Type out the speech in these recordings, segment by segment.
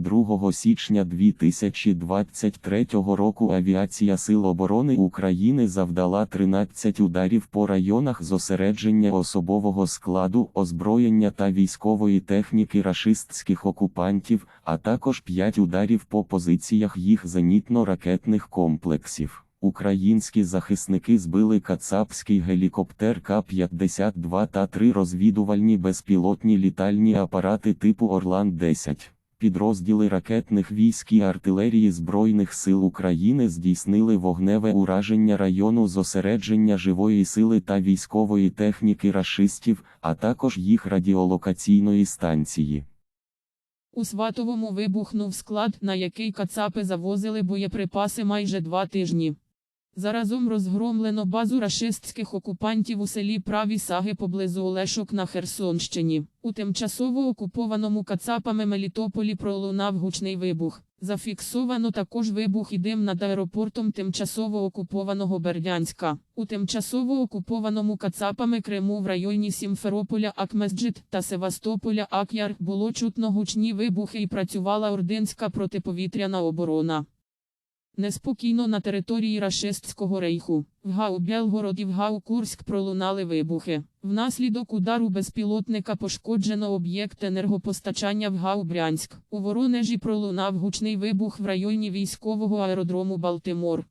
2 січня 2023 року авіація Сил оборони України завдала 13 ударів по районах зосередження особового складу, озброєння та військової техніки рашистських окупантів, а також 5 ударів по позиціях їх зенітно-ракетних комплексів. Українські захисники збили кацапський гелікоптер К-52 та три розвідувальні безпілотні літальні апарати типу Орлан-10. Підрозділи ракетних військ і артилерії Збройних сил України здійснили вогневе ураження району зосередження живої сили та військової техніки рашистів, а також їх радіолокаційної станції. У Сватовому вибухнув склад, на який кацапи завозили боєприпаси майже два тижні. Заразом розгромлено базу рашистських окупантів у селі Праві Саги поблизу Олешок на Херсонщині. У тимчасово окупованому кацапами Мелітополі пролунав гучний вибух. Зафіксовано також вибух і дим над аеропортом тимчасово окупованого Бердянська. У тимчасово окупованому кацапами Криму в районі Сімферополя Акмесджит та Севастополя Ак'яр було чутно гучні вибухи і працювала ординська протиповітряна оборона. Неспокійно на території рашистського рейху. В Гау Белгород і в Гау Курськ пролунали вибухи. Внаслідок удару безпілотника пошкоджено об'єкт енергопостачання в Гау Брянськ. У Воронежі пролунав гучний вибух в районі військового аеродрому Балтимор.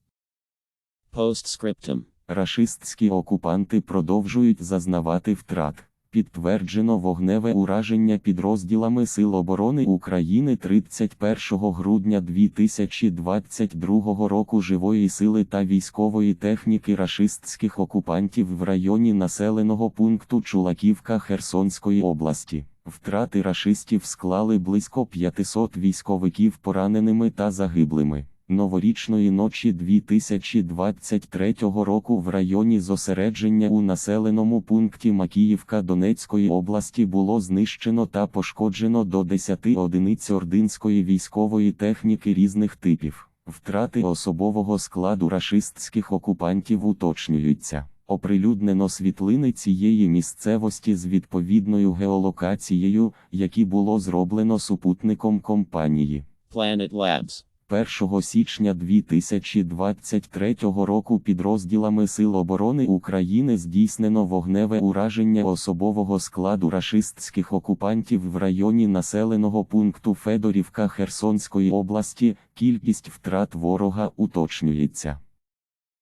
Postscriptum. Рашистські окупанти продовжують зазнавати втрат. Підтверджено вогневе ураження підрозділами Сил оборони України 31 грудня 2022 року живої сили та військової техніки рашистських окупантів в районі населеного пункту Чулаківка Херсонської області. Втрати рашистів склали близько 500 військовиків пораненими та загиблими. Новорічної ночі 2023 року в районі зосередження у населеному пункті Макіївка Донецької області було знищено та пошкоджено до 10 одиниць ординської військової техніки різних типів. Втрати особового складу рашистських окупантів уточнюються. Оприлюднено світлини цієї місцевості з відповідною геолокацією, які було зроблено супутником компанії. Planet Labs. 1 січня 2023 року підрозділами Сил оборони України здійснено вогневе ураження особового складу рашистських окупантів в районі населеного пункту Федорівка Херсонської області. Кількість втрат ворога уточнюється.